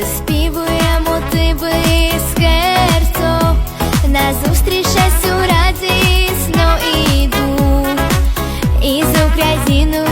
виспівуємо тебе з серцем, назустріч щастю радісно іду, і з Україною